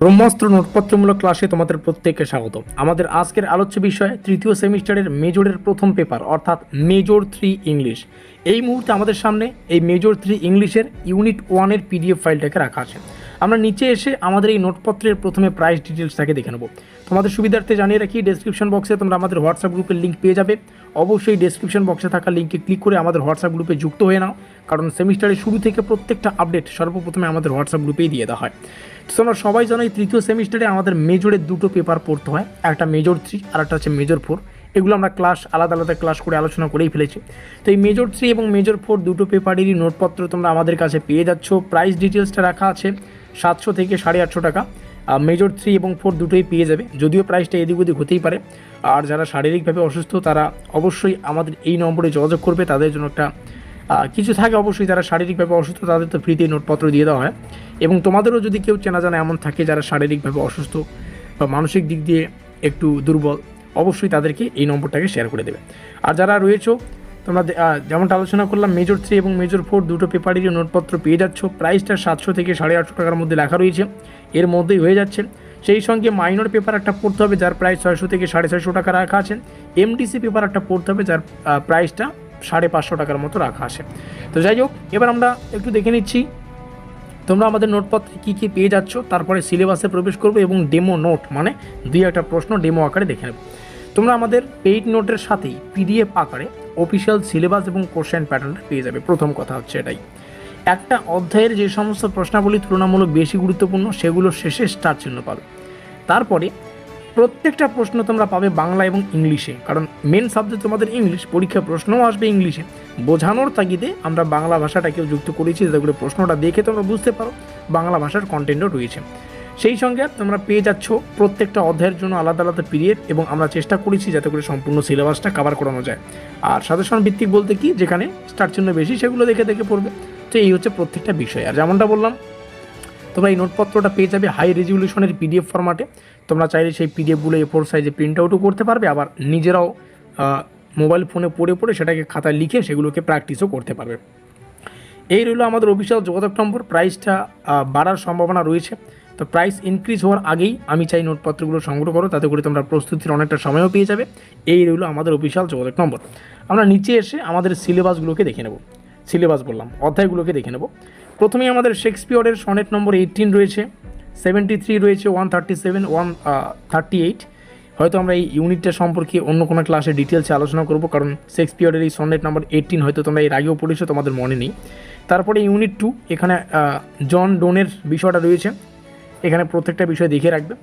ব্রহ্মাস্ত্র নোটপত্রমূলক ক্লাসে তোমাদের প্রত্যেককে স্বাগত। আমাদের আজকের আলোচ্য বিষয় তৃতীয় সেমিস্টারের মেজরের প্রথম পেপার, অর্থাৎ মেজর থ্রি ইংলিশ। এই মুহূর্তে আমাদের সামনে এই মেজর থ্রি ইংলিশের ইউনিট ওয়ানের পিডিএফ ফাইলটাকে রাখা আছে। আমরা নিচে এসে আমাদের এই নোটপত্রের প্রথমে প্রাইস ডিটেলসটাকে দেখে নেব। তোমাদের সুবিধার্থে জানিয়ে রাখি ডেসক্রিপশন বক্সে তোমরা আমাদের হোয়াটসঅ্যাপ গ্রুপের লিঙ্ক পেয়ে যাবে। অবশ্যই ডেসক্রিপশন বক্সে থাকা লিঙ্কে ক্লিক করে আমাদের হোয়াটসঅ্যাপ গ্রুপে যুক্ত হয়ে নাও, কারণ সেমিস্টারের শুরু থেকে প্রত্যেকটা আপডেট সর্বপ্রথমে আমাদের হোয়াটসঅ্যাপ গ্রুপেই দিয়ে দেওয়া হয়। তো তোমরা সবাই জানো, এই তৃতীয় সেমিস্টারে আমাদের মেজরের দুটো পেপার পড়তে হয়, একটা মেজর থ্রি আর একটা হচ্ছে মেজর ফোর এগুলো আমরা ক্লাস আলাদা আলাদা ক্লাস করে আলোচনা করেই ফেলেছি। তো এই মেজর থ্রি এবং মেজর ফোর দুটো পেপারেরই নোটপত্র তোমরা আমাদের কাছে পেয়ে যাচ্ছ। প্রাইস ডিটেলসটা রাখা আছে, সাতশো থেকে সাড়ে আটশো টাকা। মেজর থ্রি এবং ফোর দুটোই পেয়ে যাবে, যদিও প্রাইসটা এদিক ওদিক হতেই পারে। আর যারা শারীরিকভাবে অসুস্থ, তারা অবশ্যই আমাদের এই নম্বরে যোগাযোগ করবে। তাদের জন্য একটা কিছু থাকে অবশ্যই, যারা শারীরিকভাবে অসুস্থ, তাদের তো ফ্রিতে নোটপত্র দিয়ে দেওয়া হয়। এবং তোমাদেরও যদি কেউ চেনা জানা এমন থাকে যারা শারীরিকভাবে অসুস্থ বা মানসিক দিক দিয়ে একটু দুর্বল অবশ্যই তাদেরকে এই নম্বরটাকে শেয়ার করে দেবে। আর যারা রয়েছো, তোমরা যেমনটা আলোচনা করলাম মেজর থ্রি এবং মেজর ফোর দুটো পেপারেরই নোটপত্র পেয়ে যাচ্ছ। প্রাইসটা সাতশো থেকে সাড়ে আটশো টাকার মধ্যে লেখা রয়েছে। এর মধ্যেই হয়ে যাচ্ছে। সেই সঙ্গে মাইনর পেপার একটা পড়তে হবে, যার প্রাইস ছয়শো থেকে সাড়ে ছয়শো টাকা রাখা আছে। এমডিসি পেপার একটা পড়তে হবে, যার প্রাইসটা সাড়ে পাঁচশো টাকার মতো রাখা আছে। তো যাই হোক, এবার আমরা একটু দেখে নিচ্ছি তোমরা আমাদের নোটপত্রে কী কী পেয়ে যাচ্ছ, তারপরে সিলেবাসে প্রবেশ করবে এবং ডেমো নোট মানে দুই একটা প্রশ্ন ডেমো আকারে দেখে নেবে। তোমরা আমাদের পেইড নোটের সাথেই পিডিএফ আকারে অফিসিয়াল সিলেবাস এবং কোশ্চেন প্যাটার্নটা পেয়ে যাবে। প্রথম কথা হচ্ছে এটাই। একটা অধ্যায়ের যে সমস্ত প্রশ্নাবলী তুলনামূলক বেশি গুরুত্বপূর্ণ সেগুলো শেষে স্টার চিহ্ন পাবে। তারপরে প্রত্যেকটা প্রশ্ন তোমরা পাবে বাংলা এবং ইংলিশে। কারণ মেন সাবজেক্ট তোমাদের ইংলিশ পরীক্ষা প্রশ্নও আসবে ইংলিশে। বোঝানোর তাগিদে আমরা বাংলা ভাষাটাকেও যুক্ত করেছি, যাতে করে প্রশ্নটা দেখে তোমরা বুঝতে পারো, বাংলা ভাষার কন্টেন্টও রয়েছে। সেই সঙ্গে তোমরা পেয়ে যাচ্ছ প্রত্যেকটা অধ্যায়ের জন্য আলাদা আলাদা পিরিয়ড এবং আমরা চেষ্টা করেছি যাতে করে সম্পূর্ণ সিলেবাসটা কভার করানো যায়। আর সাজেশন ভিত্তিক বলতে কি? যেখানে স্টার চিহ্ন বেশি, সেগুলো দেখে দেখে পড়বে। তো এই হচ্ছে প্রত্যেকটা বিষয়। আর যেমনটা বললাম তোমরা এই নোটপত্রটা পেয়ে যাবে হাই রেজলিউশনের পিডিএফ ফরম্যাটে তোমরা চাইলে সেই পিডিএফগুলো এ ফোর সাইজে প্রিন্ট আউটও করতে পারবে, আবার নিজেরাও মোবাইল ফোনে পড়ে পড়ে সেটাকে খাতায় লিখে সেগুলোকে প্র্যাকটিসও করতে পারবে। এই রইল আমাদের অফিসিয়াল যোগাযোগ নম্বর প্রাইসটা বাড়ার সম্ভাবনা রয়েছে। তো প্রাইস ইনক্রিজ হওয়ার আগেই আমি চাই নোটপত্রগুলো সংগ্রহ করো, তাতে করে তোমরা প্রস্তুতির অনেকটা সময়ও পেয়ে যাবে। এই রইল আমাদের অফিসিয়াল যোগাযোগ নম্বর। আমরা নিচে এসে আমাদের সিলেবাসগুলোকে দেখে নেব। সিলেবাস বললাম, অধ্যায়গুলোকে দেখে নেব। প্রথমেই আমাদের শেক্সপিয়রের সনেট নম্বর এইটিন রয়েছে সেভেন্টি থ্রি রয়েছে one thirty seven one thirty eight হয়তো আমরা এই ইউনিটটা সম্পর্কে অন্য কোনো ক্লাসে ডিটেলসে আলোচনা করব, কারণ শেক্সপিয়রের এই সনেট নম্বর এইটিন হয়তো তোমরা এর আগেও পড়েছো, তোমাদের মনে নেই। তারপরে ইউনিট টু এখানে জন ডোনের বিষয়টা রয়েছে, এখানে প্রত্যেকটা বিষয় দেখে রাখবে।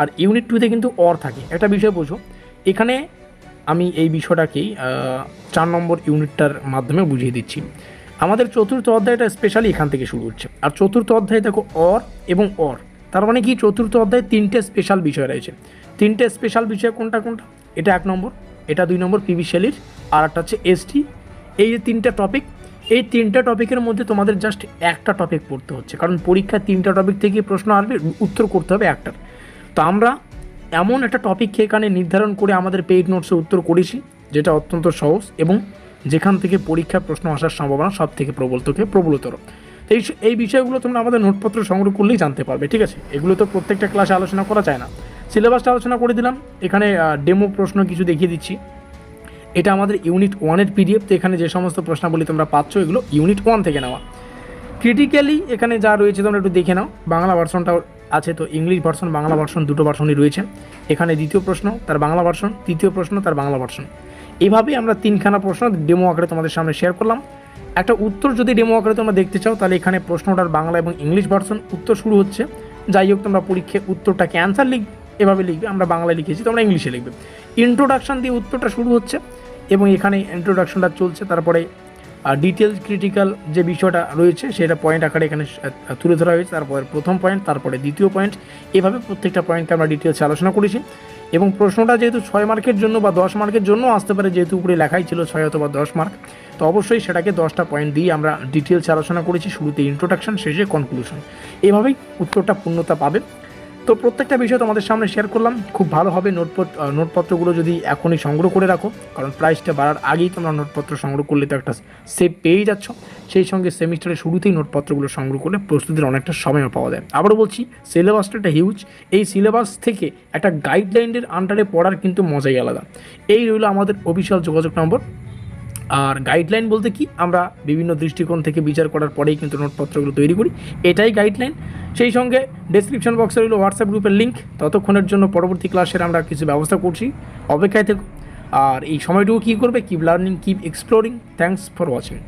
আর ইউনিট টুতে কিন্তু অর থাকে। একটা বিষয় বোঝো, এখানে আমি এই বিষয়টাকেই চার নম্বর ইউনিটটার মাধ্যমে বুঝিয়ে দিচ্ছি। আমাদের চতুর্থ অধ্যায়টা স্পেশালি এখান থেকে শুরু হচ্ছে। আর চতুর্থ অধ্যায়ে দেখো অর এবং অর তার মানে কি? চতুর্থ অধ্যায়ে তিনটে স্পেশাল বিষয় রয়েছে। তিনটে স্পেশাল বিষয় কোনটা কোনটা? এটা এক নম্বর, এটা দুই নম্বর পিভি শেলির আর একটা হচ্ছে এসটি এই যে তিনটা টপিক এই তিনটা টপিকের মধ্যে তোমাদের জাস্ট একটা টপিক পড়তে হচ্ছে। কারণ পরীক্ষায় তিনটা টপিক থেকে প্রশ্ন আসবে, উত্তর করতে হবে একটার। তো আমরা এমন একটা টপিককে এখানে নির্ধারণ করে আমাদের পেইড নোটসে উত্তর করেছি, যেটা অত্যন্ত সহজ এবং যেখান থেকে পরীক্ষার প্রশ্ন আসার সম্ভাবনা সব থেকে প্রবল থেকে প্রবলতর। এই এই বিষয়গুলো তোমরা আমাদের নোটপত্র সংগ্রহ করলেই জানতে পারবে, ঠিক আছে? এগুলো তো প্রত্যেকটা ক্লাসে আলোচনা করা যায় না। সিলেবাসটা আলোচনা করে দিলাম, এখানে ডেমো প্রশ্ন কিছু দেখিয়ে দিচ্ছি। এটা আমাদের ইউনিট ওয়ানের পিডিএফ তো এখানে যে সমস্ত প্রশ্নাবলী তোমরা পাচ্ছ, এগুলো ইউনিট ওয়ান থেকে নেওয়া। ক্রিটিক্যালি এখানে যা রয়েছে তোমরা একটু দেখে নাও, বাংলা ভার্সনটাও আছে তো ইংলিশ ভার্সন, বাংলা ভার্সন, দুটো ভার্সনই রয়েছে। এখানে দ্বিতীয় প্রশ্ন, তার বাংলা ভার্সন, তৃতীয় প্রশ্ন, তার বাংলা ভার্সন। এইভাবেই আমরা তিনখানা প্রশ্ন ডেমো আকারে তোমাদের সামনে শেয়ার করলাম। একটা উত্তর যদি ডেমো আকারে তোমরা দেখতে চাও, তাহলে এখানে প্রশ্নটার বাংলা এবং ইংলিশ ভার্সন উত্তর শুরু হচ্ছে। যাই হোক, তোমরা পরীক্ষায় উত্তরটাকে অ্যান্সার লিখ, এভাবে লিখবে, আমরা বাংলায় লিখেছি, তোমরা ইংলিশে লিখবে। ইন্ট্রোডাকশন দিয়ে উত্তরটা শুরু হচ্ছে এবং এখানে ইন্ট্রোডাকশনটা চলছে, তারপরে ডিটেলস ক্রিটিক্যাল যে বিষয়টা রয়েছে, সেটা পয়েন্ট আকারে এখানে তুলে ধরা হয়েছে। তারপরে প্রথম পয়েন্ট তারপরে দ্বিতীয় পয়েন্ট এভাবে প্রত্যেকটা পয়েন্টকে আমরা ডিটেলসে আলোচনা করেছি। এবং প্রশ্নটা যেহেতু ছয় মার্কের জন্য বা দশ মার্কের জন্য আসতে পারে, যেহেতু উপরে লেখাই ছিল ছয় অথবা দশ মার্ক, তো অবশ্যই সেটাকে দশটা পয়েন্ট দিয়ে আমরা ডিটেলসে আলোচনা করেছি শুরুতে ইন্ট্রোডাকশন শেষে কনক্লুশন এভাবেই উত্তরটা পূর্ণতা পাবে। তো প্রত্যেকটা বিষয় তোমাদের সামনে শেয়ার করলাম। খুব ভালো হবে নোটপত্র নোটপত্রগুলো যদি এখনই সংগ্রহ করে রাখো, কারণ প্রাইসটা বাড়ার আগেই তোমরা নোটপত্র সংগ্রহ করলে তো একটা সেভ পেয়েই যাচ্ছ। সেই সঙ্গে সেমিস্টারের শুরুতেই নোটপত্রগুলো সংগ্রহ করলে প্রস্তুতির অনেকটা সময়ও পাওয়া যায়। আবারও বলছি সিলেবাসটা একটা হিউজ এই সিলেবাস থেকে একটা গাইডলাইনের আন্ডারে পড়ার কিন্তু মজাই আলাদা। এই রইল আমাদের অফিসিয়াল যোগাযোগ নম্বর আর গাইডলাইন বলতে কি, আমরা বিভিন্ন দৃষ্টিকোণ থেকে বিচার করার পরেই কিন্তু নোটপত্রগুলো তৈরি করি। এটাই গাইডলাইন সেই সঙ্গে ডেসক্রিপশন বক্সে রইল হোয়াটসঅ্যাপ গ্রুপের লিঙ্ক ততক্ষণের জন্য পরবর্তী ক্লাসের আমরা কিছু ব্যবস্থা করছি। অপেক্ষায় থেকে। আর এই সময়টুকু কী করবে? Keep learning keep exploring thanks for watching